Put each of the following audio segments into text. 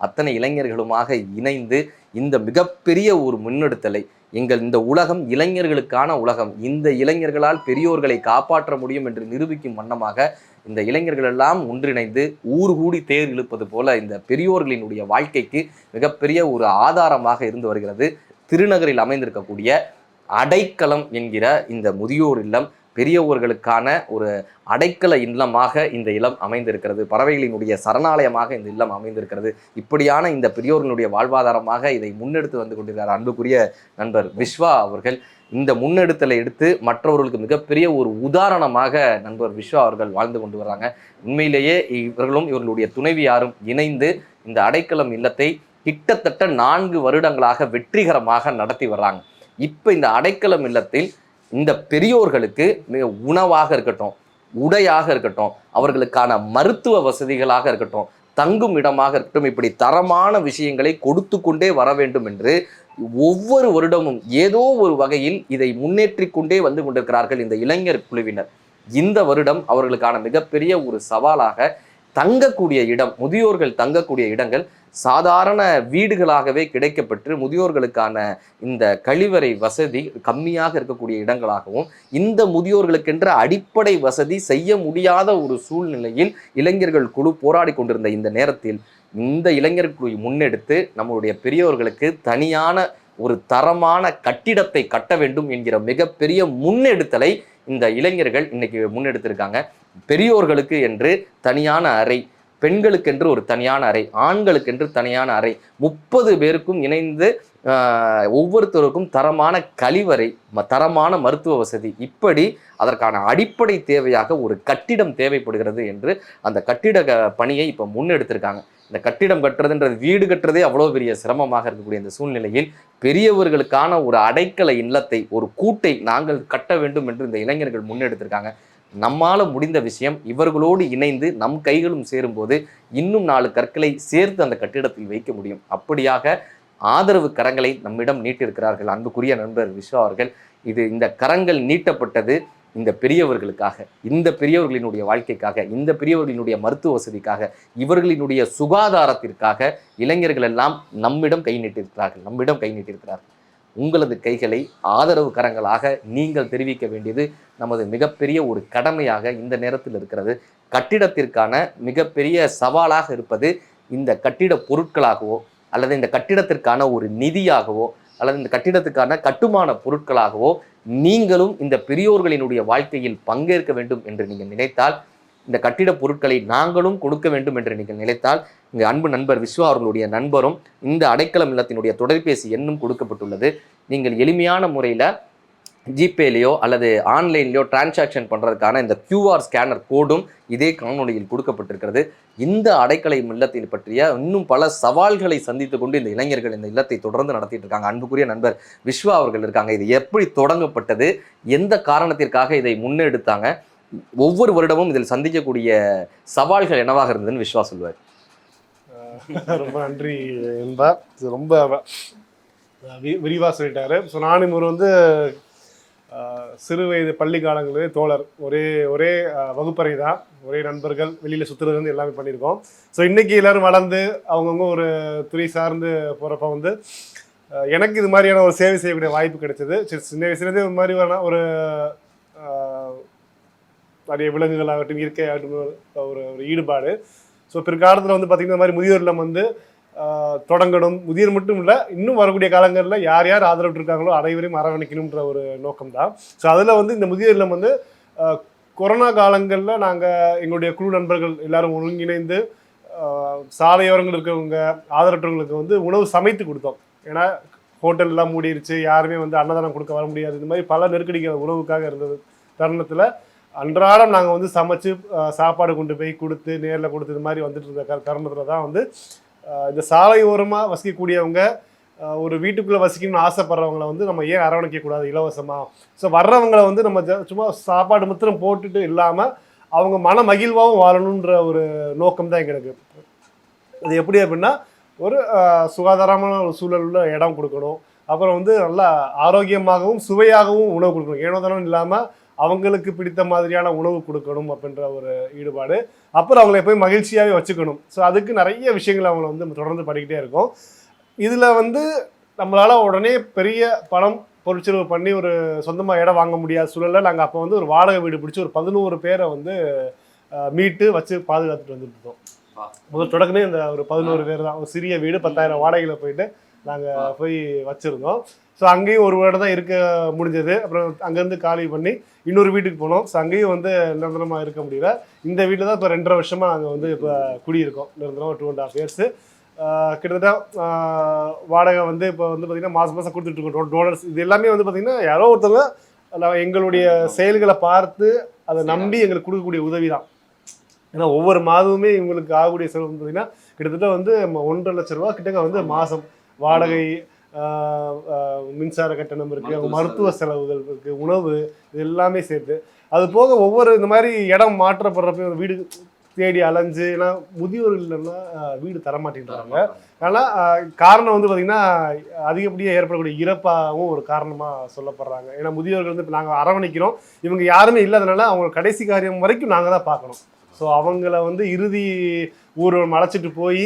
அத்தனை இளைஞர்களுமாக இணைந்து இந்த மிகப்பெரிய ஒரு முன்னெடுத்தலை எங்கள் இந்த உலகம் இளைஞர்களுக்கான உலகம் இந்த இளைஞர்களால் பெரியோர்களை காப்பாற்ற முடியும் என்று நிரூபிக்கும் வண்ணமாக இந்த இளைஞர்கள் எல்லாம் ஒன்றிணைந்து ஊர் கூடி தேர் இழுப்பது போல இந்த பெரியோர்களினுடைய வாழ்க்கைக்கு மிகப்பெரிய ஒரு ஆதாரமாக இருந்து வருகிறது. திருநகரில் அமைந்திருக்கக்கூடிய அடைக்கலம் என்கிற இந்த முதியோர் இல்லம் பெரியவர்களுக்கான ஒரு அடைக்கல இல்லமாக இந்த இல்லம் அமைந்திருக்கிறது. பறவைகளினுடைய சரணாலயமாக இந்த இல்லம் அமைந்திருக்கிறது. இப்படியான இந்த பெரியோர்களுடைய வாழ்வாதாரமாக இதை முன்னெடுத்து வந்து கொண்டிருக்கிறார் அன்புக்குரிய நண்பர் விஸ்வா அவர்கள். இந்த முன்னெடுத்தலை எடுத்து மற்றவர்களுக்கு மிகப்பெரிய ஒரு உதாரணமாக நண்பர் விஸ்வா அவர்கள் வாழ்ந்து கொண்டு வர்றாங்க. உண்மையிலேயே இவர்களும் இவர்களுடைய துணைவியாரும் இணைந்து இந்த அடைக்கலம் இல்லத்தை கிட்டத்தட்ட நான்கு வருடங்களாக வெற்றிகரமாக நடத்தி வர்றாங்க. இப்போ இந்த அடைக்கலம் இல்லத்தில் இந்த பெரியோர்களுக்கு மிக உணவாக இருக்கட்டும் உடையாக இருக்கட்டும் அவர்களுக்கான மருத்துவ வசதிகளாக இருக்கட்டும் தங்கும் இடமாக இருக்கட்டும் இப்படி தரமான விஷயங்களை கொடுத்து கொண்டே வர வேண்டும் என்று ஒவ்வொரு வருடமும் ஏதோ ஒரு வகையில் இதை முன்னேற்றி கொண்டே வந்து கொண்டிருக்கிறார்கள் இந்த இளைஞர் குழுவினர். இந்த வருடம் அவர்களுக்கான மிகப்பெரிய ஒரு சவாலாக தங்கக்கூடிய இடம் முதியோர்கள் தங்கக்கூடிய இடங்கள் சாதாரண வீடுகளாகவே கிடைக்கப்பெற்று முதியோர்களுக்கான இந்த கழிவறை வசதி கம்மியாக இருக்கக்கூடிய இடங்களாகவும் இந்த முதியோர்களுக்கென்ற அடிப்படை வசதி செய்ய முடியாத ஒரு சூழ்நிலையில் இளைஞர்கள் குழு போராடி கொண்டிருந்த இந்த நேரத்தில் இந்த இளைஞர் குழு முன்னெடுத்து நம்மளுடைய பெரியோர்களுக்கு தனியான ஒரு தரமான கட்டிடத்தை கட்ட வேண்டும் என்கிற மிகப்பெரிய முன்னெடுத்தலை இந்த இளைஞர்கள் இன்னைக்கு முன்னெடுத்திருக்காங்க. பெரியோர்களுக்கு என்று தனியான அறை பெண்களுக்கென்று ஒரு தனியான அறை ஆண்களுக்கென்று தனியான அறை. முப்பது பேருக்கும் இணைந்து ஒவ்வொருத்தருக்கும் தரமான கழிவறை ம- தரமான மருத்துவ வசதி. இப்படி அதற்கான அடிப்படை தேவையாக ஒரு கட்டிடம் தேவைப்படுகிறது என்று அந்த கட்டிட பணியை இப்போ முன்னெடுத்திருக்காங்க. இந்த கட்டிடம் கட்டுறதுன்றது வீடு கட்டுறதே அவ்வளோ பெரிய சிரமமாக இருக்கக்கூடிய இந்த சூழ்நிலையில் பெரியவர்களுக்கான ஒரு அடைக்கல இல்லத்தை ஒரு கூட்டை நாங்கள் கட்ட வேண்டும் என்று இந்த இளைஞர்கள் முன்னெடுத்திருக்காங்க. நம்மால் முடிந்த விஷயம் இவர்களோடு இணைந்து நம் கைகளும் சேரும்போது இன்னும் நாலு கற்களை சேர்த்து அந்த கட்டிடத்தில் வைக்க முடியும். அப்படியாக ஆதரவு கரங்களை நம்மிடம் நீட்டிருக்கிறார்கள் அன்புக்குரிய நண்பர் விஸ்வா அவர்கள். இது இந்த கரங்கள் நீட்டப்பட்டது இந்த பெரியவர்களுக்காக இந்த பெரியவர்களினுடைய வாழ்க்கைக்காக இந்த பெரியவர்களினுடைய மருத்துவ வசதிக்காக இவர்களினுடைய சுகாதாரத்திற்காக இளைஞர்கள் எல்லாம் நம்மிடம் கை நீட்டிருக்கிறார்கள் நம்மிடம் கை நீட்டிருக்கிறார்கள். உங்களது கைகளை ஆதரவு கரங்களாக நீங்கள் தெரிவிக்க வேண்டியது நமது மிகப்பெரிய ஒரு கடமையாக இந்த நேரத்தில் இருக்கிறது. கட்டிடத்திற்கான மிகப்பெரிய சவாலாக இருப்பது இந்த கட்டிட பொருட்களாகவோ அல்லது இந்த கட்டிடத்திற்கான ஒரு நிதியாகவோ அல்லது இந்த கட்டிடத்துக்கான கட்டுமான பொருட்களாகவோ நீங்களும் இந்த பெரியோர்களினுடைய வாழ்க்கையில் பங்கேற்க வேண்டும் என்று நீங்கள் நினைத்தால் இந்த கட்டிட பொருட்களை நாங்களும் கொடுக்க வேண்டும் என்று நீங்கள் நினைத்தால் இங்கு அன்பு நண்பர் விஸ்வா அவர்களுடைய நண்பரும் இந்த அடைக்கலம் இல்லத்தினுடைய தொலைபேசி எண்ணும் கொடுக்கப்பட்டுள்ளது. நீங்கள் எளிமையான முறையில் ஜிபேலையோ அல்லது ஆன்லைன்லையோ டிரான்சாக்ஷன் பண்ணுறதுக்கான இந்த கியூஆர் ஸ்கேனர் கோடும் இதே காணொளியில் கொடுக்கப்பட்டிருக்கிறது. இந்த அடைக்கலை இல்லத்தை பற்றிய இன்னும் பல சவால்களை சந்தித்து கொண்டு இந்த இளைஞர்கள் இந்த இல்லத்தை தொடர்ந்து நடத்திட்டு இருக்காங்க. அன்புக்குரிய நண்பர் விஸ்வா அவர்கள் இருக்காங்க. இது எப்படி தொடங்கப்பட்டது? எந்த காரணத்திற்காக இதை முன்னெடுத்தாங்க? ஒவ்வொரு வருடமும் இதில் சந்திக்கக்கூடிய சவால்கள் என்னவாக இருந்ததுன்னு விஸ்வா சொல்லுவார். ரொம்ப நன்றி என்பா இது ரொம்ப வி- விரிவா சொல்லிட்டாரு. ஸோ நானும் இவர் வந்து சிறு வயது பள்ளி காலங்களிலே தோழர். ஒரே ஒரே வகுப்பறை தான் ஒரே நண்பர்கள் வெளியில் சுற்றுறது எல்லாமே பண்ணியிருக்கோம். ஸோ இன்றைக்கி எல்லாரும் வளர்ந்து அவங்கவுங்க ஒரு துறை சார்ந்து போகிறப்ப வந்து எனக்கு இது மாதிரியான ஒரு சேவை செய்யக்கூடிய வாய்ப்பு கிடைச்சது. சின்ன வயசுலேருந்தே ஒரு மாதிரி ஒரு நிறைய விலங்குகளாகட்டும் இயற்கையாகட்டும் ஒரு ஒரு ஈடுபாடு. ஸோ பிற்காலத்தில் வந்து பார்த்திங்கன்னா இந்த மாதிரி முதியோர் இல்லம் வந்து தொடங்கணும். முதியோர் மட்டும் இல்லை இன்னும் வரக்கூடிய காலங்களில் யார் யார் ஆதரவு இருக்காங்களோ அனைவரையும் அரவணைக்கணுன்ற ஒரு நோக்கம் தான் ஸோ அதில் வந்து இந்த முதியோர் இல்லம் வந்து கொரோனா காலங்களில் நாங்கள் எங்களுடைய குழு நண்பர்கள் எல்லாரும் ஒருங்கிணைந்து சாலையோரங்கள் இருக்கிறவங்க ஆதரவற்றவங்களுக்கு வந்து உணவு சமைத்து கொடுத்தோம். ஏன்னா ஹோட்டல்லாம் மூடிடுச்சு மூடிருச்சு யாருமே வந்து அன்னதானம் கொடுக்க வர முடியாது. இந்த மாதிரி பல நெருக்கடிகள் உணவுக்காக இருந்தது தருணத்தில். அன்றாடம் நாங்கள் வந்து சமைச்சு சாப்பாடு கொண்டு போய் கொடுத்து நேரில் கொடுத்து இது மாதிரி வந்துட்டு இருந்த தருணத்தில் தான் வந்து இந்த சாலை ஓரமாக வசிக்கக்கூடியவங்க ஒரு வீட்டுக்குள்ளே வசிக்கணும்னு ஆசைப்படுறவங்கள வந்து நம்ம ஏன் அரவணைக்கக்கூடாது இலவசமாக ஸோ வர்றவங்களை வந்து நம்ம ஜ- சும்மா சாப்பாடு மாத்திரம் போட்டுட்டு இல்லாமல் அவங்க மன மகிழ்வாகவும் வாழணுன்ற ஒரு நோக்கம் தான் எங்களுக்கு. அது எப்படி அப்படின்னா ஒரு சுகாதாரமான ஒரு சூழலில் இடம் கொடுக்கணும். அப்புறம் வந்து நல்லா ஆரோக்கியமாகவும் சுவையாகவும் உணவு கொடுக்கணும். ஏனோ இல்லாமல் அவங்களுக்கு பிடித்த மாதிரியான உணவு கொடுக்கணும் அப்படின்ற ஒரு ஈடுபாடு. அப்புறம் அவங்களை எப்போயும் மகிழ்ச்சியாகவே வச்சுக்கணும். ஸோ அதுக்கு நிறைய விஷயங்கள் அவங்கள வந்து தொடர்ந்து படிக்கிட்டே இருக்கோம். இதில் வந்து நம்மளால் உடனே பெரிய பணம் பொருட்செலவு பண்ணி ஒரு சொந்தமாக இடம் வாங்க முடியாத சூழலில் நாங்கள் அப்போ வந்து ஒரு வாடகை வீடு பிடிச்சி ஒரு பதினோரு பேரை வந்து மீட்டு வச்சு பாதுகாத்துட்டு வந்துட்டு இருக்கோம். முதல் தொடக்கமே இந்த ஒரு பதினோரு பேர் தான். ஒரு சிறிய வீடு பத்தாயிரம் வாடகையில் போயிட்டு நாங்கள் போய் வச்சுருந்தோம். ஸோ அங்கேயும் ஒரு வருடம் தான் இருக்க முடிஞ்சது. அப்புறம் அங்கேருந்து காலி பண்ணி இன்னொரு வீட்டுக்கு போனோம். ஸோ அங்கேயும் வந்து நிரந்தரமாக இருக்க முடியல. இந்த வீட்டில் தான் இப்போ ரெண்டரை வருஷமாக நாங்கள் வந்து இப்போ குடியிருக்கோம். நிரந்தரமாக டூ அண்ட் ஹாஃப் இயர்ஸு கிட்டத்தட்ட வாடகை வந்து இப்போ வந்து பார்த்திங்கன்னா மாதம் மாதம் கொடுத்துட்ருக்கோம் டோனர்ஸ் இது எல்லாமே வந்து பார்த்திங்கன்னா யாரோ ஒருத்தவங்க எங்களுடைய செயல்களை பார்த்து அதை நம்பி எங்களுக்கு கொடுக்கக்கூடிய உதவி தான். ஏன்னா ஒவ்வொரு மாதமுமே இவங்களுக்கு ஆகக்கூடிய செலவு பார்த்திங்கன்னா கிட்டத்தட்ட வந்து ஒன்றரை லட்ச ரூபா கிட்டக்க வந்து மாதம் வாடகை மின்சார கட்டணம் இருக்குது அவங்க மருத்துவ செலவுகள் இருக்குது உணவு இது எல்லாமே சேர்த்து. அது போக ஒவ்வொரு இந்த மாதிரி இடம் மாற்றப்படுறப்ப வீடு தேடி அலைஞ்சு ஏன்னா முதியோர்கள் இல்லைன்னா ஆஹ், வீடு தரமாட்டேன்றாங்க ஆனால் காரணம் வந்து பார்த்திங்கன்னா அதிகப்படியாக ஏற்படக்கூடிய இறப்பாகவும் ஒரு காரணமாக சொல்லப்படுறாங்க. ஏன்னா முதியோர்கள் வந்து இப்போ நாங்கள் அரவணைக்கிறோம். இவங்க யாருமே இல்லாதனால அவங்க கடைசி காரியம் வரைக்கும் நாங்கள் தான் பார்க்கணும். ஸோ அவங்கள வந்து இறுதி ஊர்வலம் அழைச்சிட்டு போய்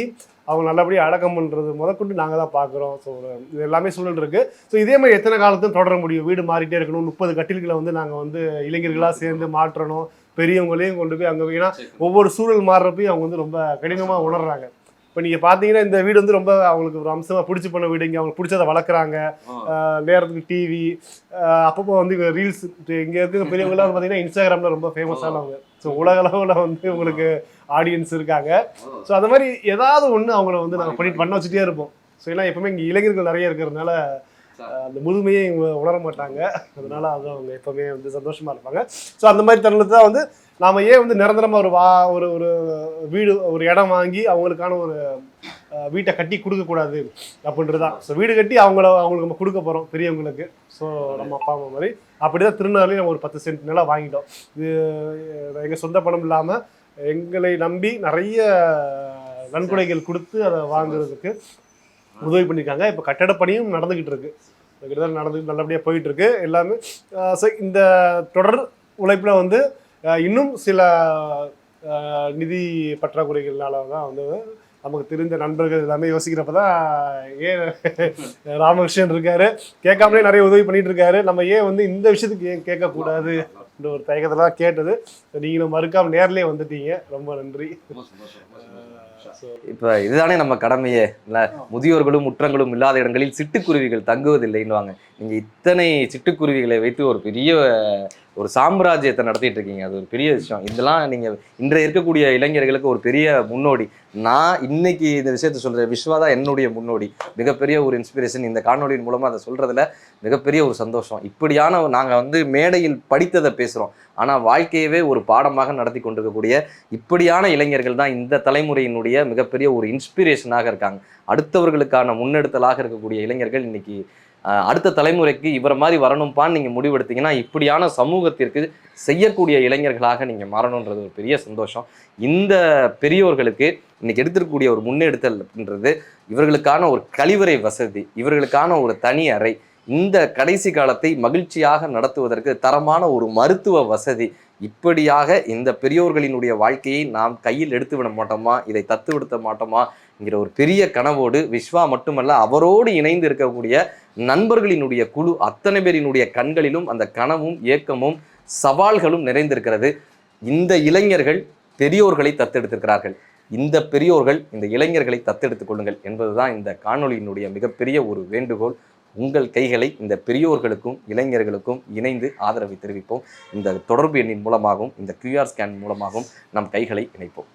அவங்க நல்லபடியாக அடக்கம் பண்ணுறது முதற்கொண்டு நாங்கள் தான் பார்க்குறோம். ஸோ இது எல்லாமே சூழல் இருக்குது ஸோ இதே மாதிரி எத்தனை காலத்தும் தொடர முடியும்? வீடு மாறிட்டே இருக்கணும். முப்பது கட்டில்களை வந்து நாங்கள் வந்து இளைஞர்களாக சேர்ந்து மாற்றணும். பெரியவங்களையும் கொண்டு போய் அங்கே ஏன்னா ஒவ்வொரு சூழல் மாறுறப்பையும் அவங்க வந்து ரொம்ப கடினமாக உணர்றாங்க. இப்போ நீங்கள் பார்த்தீங்கன்னா இந்த வீடு வந்து ரொம்ப அவங்களுக்கு ஒரு அம்சமாக பிடிச்சி பண்ண வீடு இங்கே. அவங்களுக்கு பிடிச்சதை வளர்க்குறாங்க. நேரத்துக்கு டிவி அப்பப்போ வந்து ரீல்ஸ் இங்கே இருக்க பெரியவங்களாம் பார்த்தீங்கன்னா இன்ஸ்டாகிராமில் ரொம்ப ஃபேமஸானவங்க ஸோ உலக அளவில் வந்து உங்களுக்கு ஆடியன்ஸ் இருக்காங்க. ஸோ அந்த மாதிரி ஏதாவது ஒன்று அவங்கள வந்து நாங்கள் பண்ணி பண்ண வச்சுட்டே இருப்போம். ஸோ ஏன்னா எப்பவுமே இங்கே இளைஞர்கள் நிறைய இருக்கிறதுனால அந்த இவங்க உணர மாட்டாங்க. அதனால அது அவங்க எப்பவுமே வந்து சந்தோஷமா இருப்பாங்க. ஸோ அந்த மாதிரி தருணத்தை தான் வந்து நாம ஏன் வந்து நிரந்தரமா ஒரு வா ஒரு ஒரு வீடு ஒரு இடம் வாங்கி அவங்களுக்கான ஒரு வீட்டை கட்டி கொடுக்கக்கூடாது அப்படின்றது தான் ஸோ வீடு கட்டி அவங்கள அவங்களுக்கு நம்ம கொடுக்க போகிறோம் பெரியவங்களுக்கு. ஸோ நம்ம அப்பா அம்மா மாதிரி. அப்படி தான் திருநாளையும் நம்ம ஒரு பத்து சென்ட் நிலம் வாங்கிட்டோம். இது எங்கள் சொந்த பணம் இல்லாமல் எங்களை நம்பி நிறைய நன்கொடைகள் கொடுத்து அதை வாங்குறதுக்கு உதவி பண்ணியிருக்காங்க இப்போ கட்டடப்பணியும் நடந்துக்கிட்டு இருக்கு. கிட்டத்தட்ட நடந்து நல்லபடியாக போயிட்டுருக்கு எல்லாமே ஆஹ் இந்த தொடர் உழைப்பில் வந்து இன்னும் சில நிதி பற்றாக்குறைகள்னால தான் வந்து நமக்கு தெரிந்த நண்பர்கள் எல்லாமே யோசிக்கிறப்ப தான் ஏன் ராமகிருஷ்ணன் இருக்காரு. கேட்காமலே நிறைய உதவி பண்ணிட்டு இருக்காரு. நம்ம ஏன் வந்து இந்த விஷயத்துக்கு ஏன் கேட்கக்கூடாது என்ற ஒரு தயக்கத்தெல்லாம் கேட்டது. நீங்களும் மறுக்காம நேர்லேயே வந்துட்டீங்க. ரொம்ப நன்றி. இப்ப இதுதானே நம்ம கடமையே. இல்ல முதியோர்களும் முற்றங்களும் இல்லாத இடங்களில் சிட்டுக்குருவிகள் தங்குவதில்லைன்னுவாங்க. நீங்க இத்தனை சிட்டுக்குருவிகளை வைத்து ஒரு பெரிய ஒரு சாம்ராஜ்யத்தை நடத்திட்டு இருக்கீங்க அது ஒரு பெரிய விஷயம். இதெல்லாம் நீங்க இன்றைய இருக்கக்கூடிய இளைஞர்களுக்கு ஒரு பெரிய முன்னோடி. நான் இன்னைக்கு இந்த விஷயத்த சொல்கிறேன் விஸ்வா தான் என்னுடைய முன்னோடி. மிகப்பெரிய ஒரு இன்ஸ்பிரேஷன் இந்த காணொலியின் மூலமா அதை சொல்றதுல மிகப்பெரிய ஒரு சந்தோஷம். இப்படியான நாங்கள் நாங்க வந்து மேடையில் படித்ததை பேசுறோம். ஆனா வாழ்க்கையவே ஒரு பாடமாக நடத்தி கொண்டிருக்கக்கூடிய இப்படியான இளைஞர்கள் தான் இந்த தலைமுறையினுடைய மிகப்பெரிய ஒரு இன்ஸ்பிரேஷனாக இருக்காங்க. அடுத்தவர்களுக்கான முன்னெடுத்தலாக இருக்கக்கூடிய இளைஞர்கள் இன்னைக்கு அடுத்த தலைமுறைக்கு இவரை மாதிரி வரணும்ப்பான்னு நீங்கள் முடிவெடுத்தீங்கன்னா இப்படியான சமூகத்திற்கு செய்யக்கூடிய இளைஞர்களாக நீங்கள் மாறணுன்றது ஒரு பெரிய சந்தோஷம். இந்த பெரியோர்களுக்கு இன்னைக்கு எடுத்திருக்கக்கூடிய ஒரு முன்னெடுத்தல் அப்படின்றது இவர்களுக்கான ஒரு கழிவறை வசதி இவர்களுக்கான ஒரு தனி அறை இந்த கடைசி காலத்தை மகிழ்ச்சியாக நடத்துவதற்கு தரமான ஒரு மருத்துவ வசதி இப்படியாக இந்த பெரியோர்களினுடைய வாழ்க்கையை நாம் கையில் எடுத்து விட மாட்டோமா? இதை தத்து விடுத்த மாட்டோமா? என்கிற ஒரு பெரிய கனவோடு விஸ்வா மட்டுமல்ல அவரோடு இணைந்து இருக்கக்கூடிய நண்பர்களினுடைய குழு அத்தனை பேரினுடைய கண்களிலும் அந்த கனவும் ஏக்கமும் சவால்களும் நிறைந்திருக்கிறது. இந்த இளைஞர்கள் பெரியோர்களை தத்தெடுத்திருக்கிறார்கள். இந்த பெரியோர்கள் இந்த இளைஞர்களை தத்தெடுத்துக் கொள்ளுங்கள் என்பதுதான் இந்த காணொளியினுடைய மிகப்பெரிய ஒரு வேண்டுகோள். உங்கள் கைகளை இந்த பெரியோர்களுக்கும் இளைஞர்களுக்கும் இணைந்து ஆதரவை தெரிவிப்போம். இந்த தொடர்பு எண்ணின் மூலமாகவும் இந்த கியூஆர் ஸ்கேன் மூலமாகவும் நம் கைகளை இணைப்போம்.